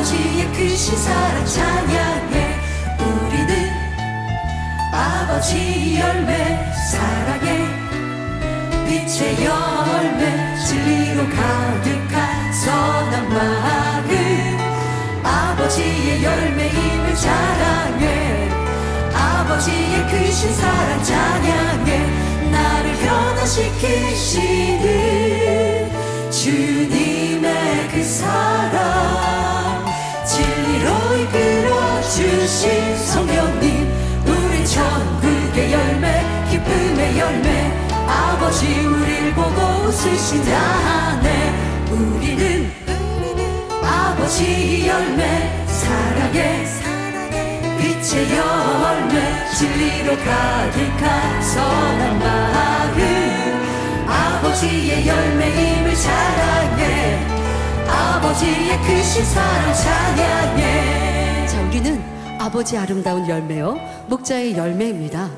아버지의 크신 사랑 찬양해. 우리는 아버지 열매 사랑의 빛의 열매 진리로 가득한 선한 마음 아버지의 열매임을 자랑해. 아버지의 크신 사랑 찬양해. 나를 변화시키시는 주님 주신 성령님 우리 천국의 열매 기쁨의 열매. 아버지 우릴 보고 웃으신다네. 우리는 아버지 열매. 사랑의 빛의 열매. 진리로 가득한 선한 마음. 아버지의 열매임을 자랑해. 아버지의 크신 사랑 찬양해. 자, 우리는 아버지 아름다운 열매요. 목자의 열매입니다.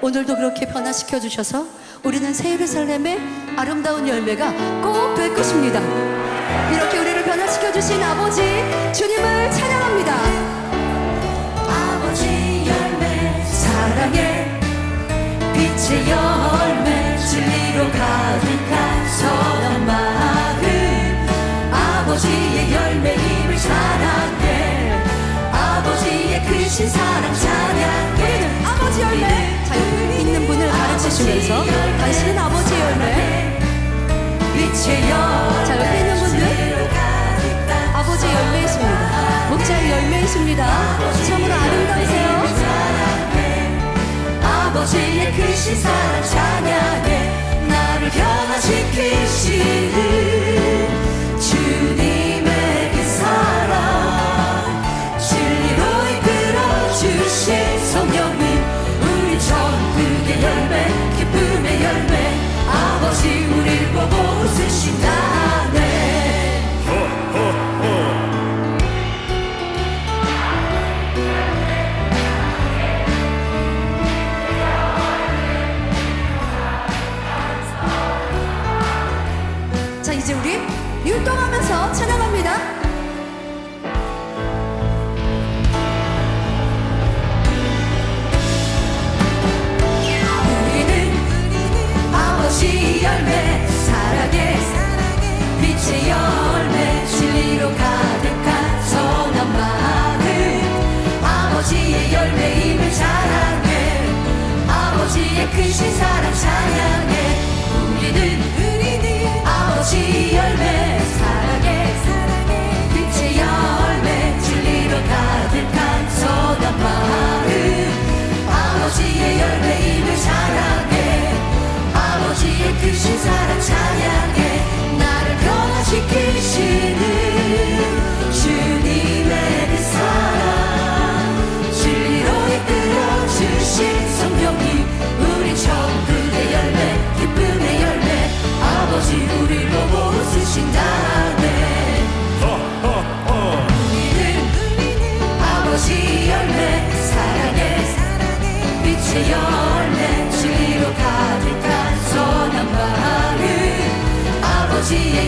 오늘도 그렇게 변화시켜 주셔서 우리는 새 예루살렘의 아름다운 열매가 꼭 될 것입니다. 이렇게 우리를 변화시켜 주신 아버지 주님을 찬양합니다. 아버지 열매 사랑의 빛의 열매 진리로 가득한 크신 사랑 찬양해 아버지 열매. 자, 옆에 있는 분을 가르치시면서 당신은 아버지 열매. 자, 옆에 있는 분들 아버지 열매 있습니다. 목자의 열매 있습니다. 참으로 아름다우세요. 아버지의 크신 사랑 찬양해 나를 변화시키시는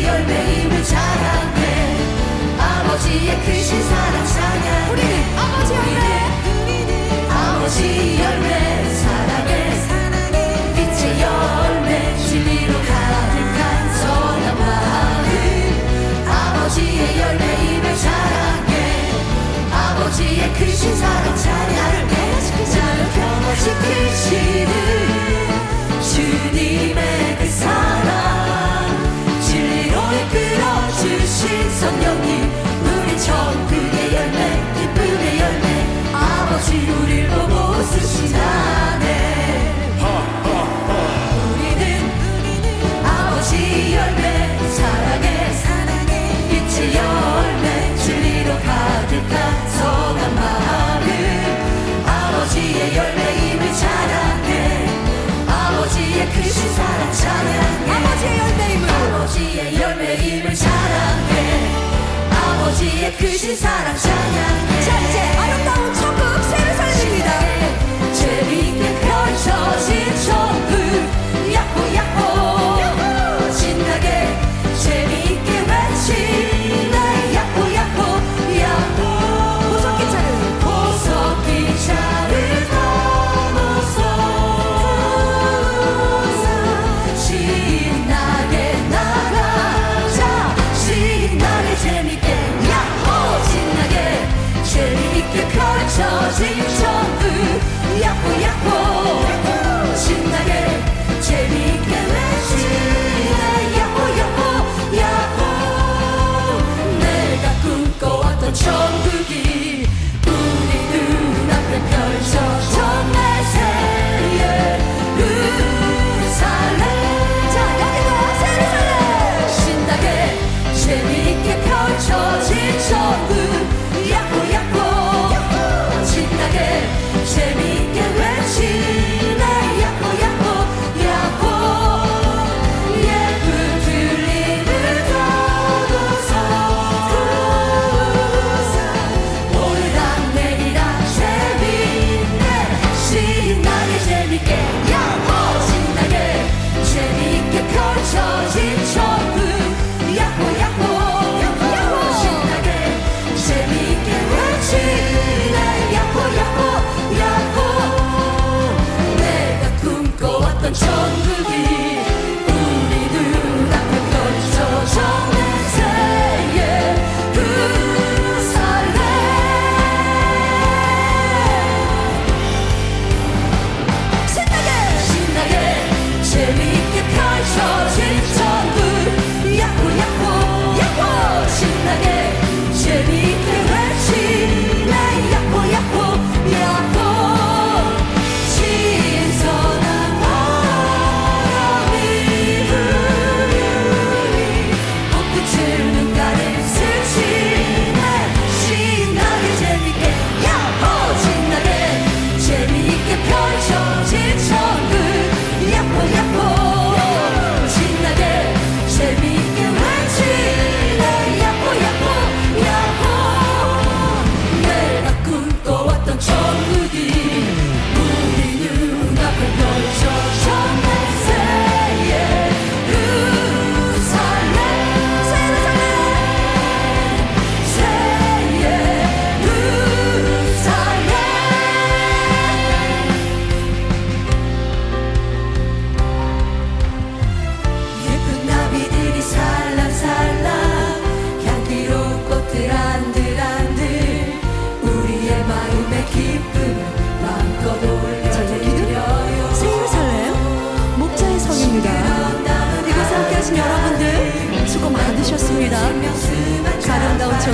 열매임을 자랑해. 아버지의 크신 사랑 찬양 우리는 아버지 열매. 아버지 열매 사랑의 빛의 열매 진리로 가득한 선한 마음. 아버지의 열매임을 자랑해. 아버지의 크신 사랑 찬양해. 나를 변화시키시는 주님의 당신 사랑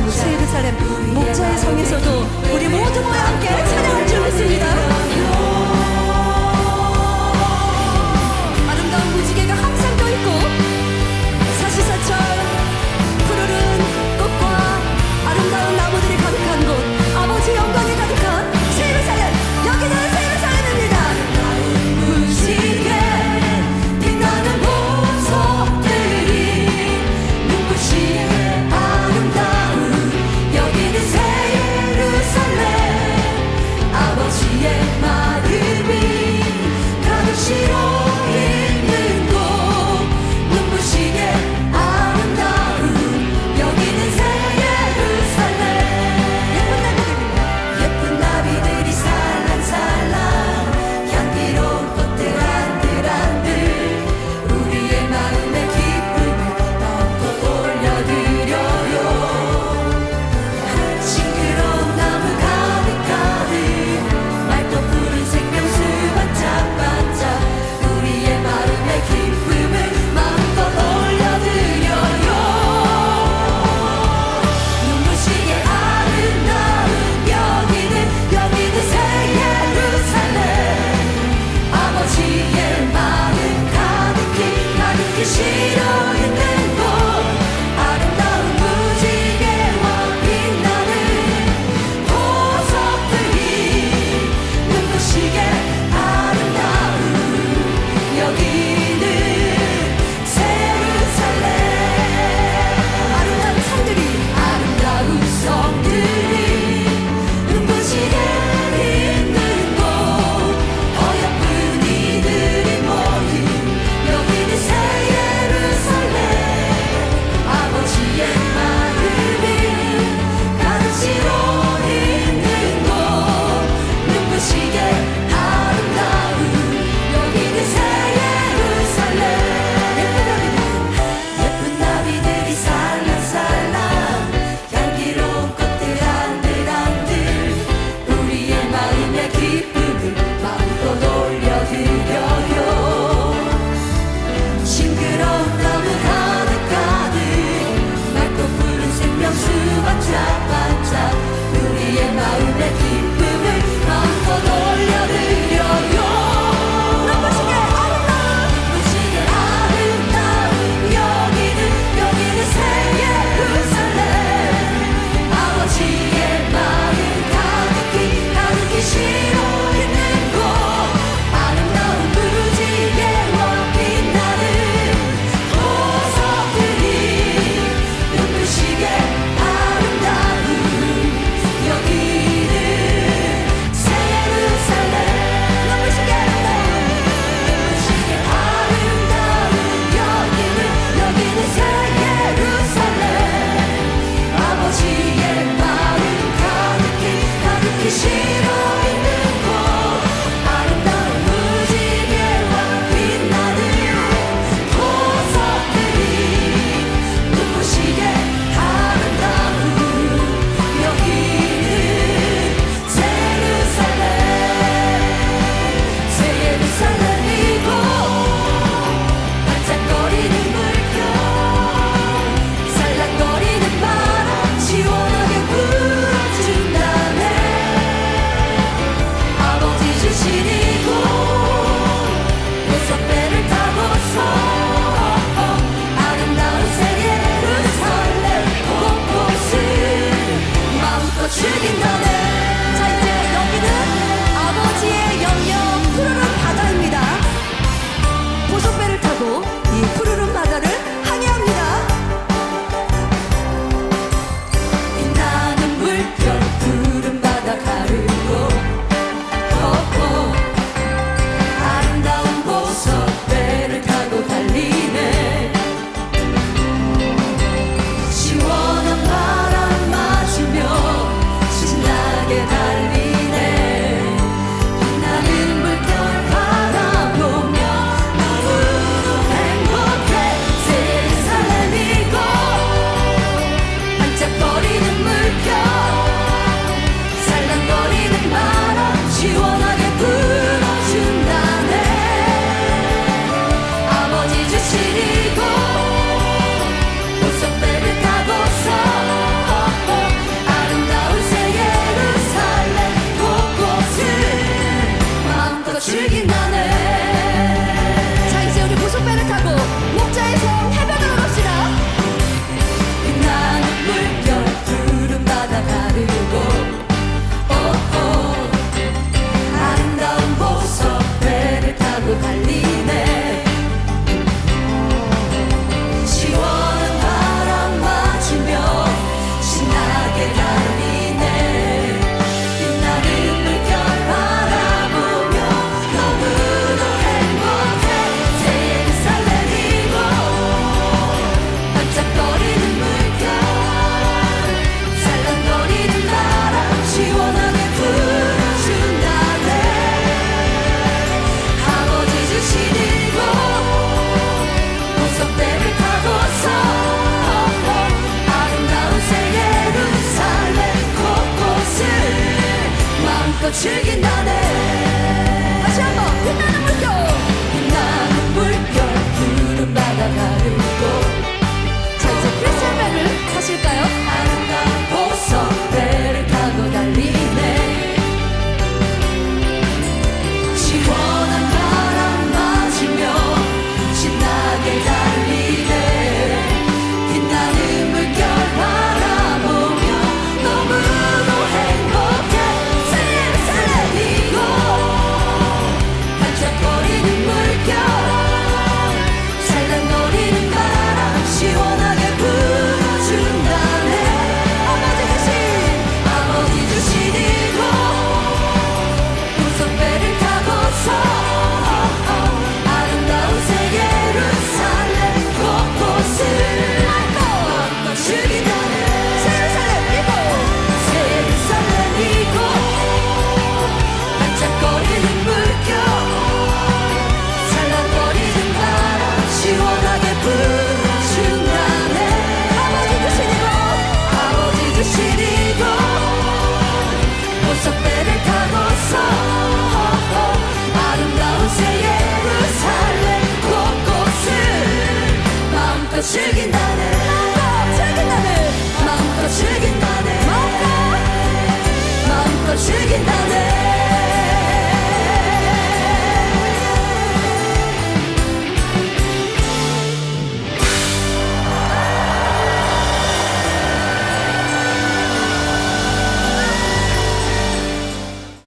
예루살렘 목자의 성에서도 즐긴다.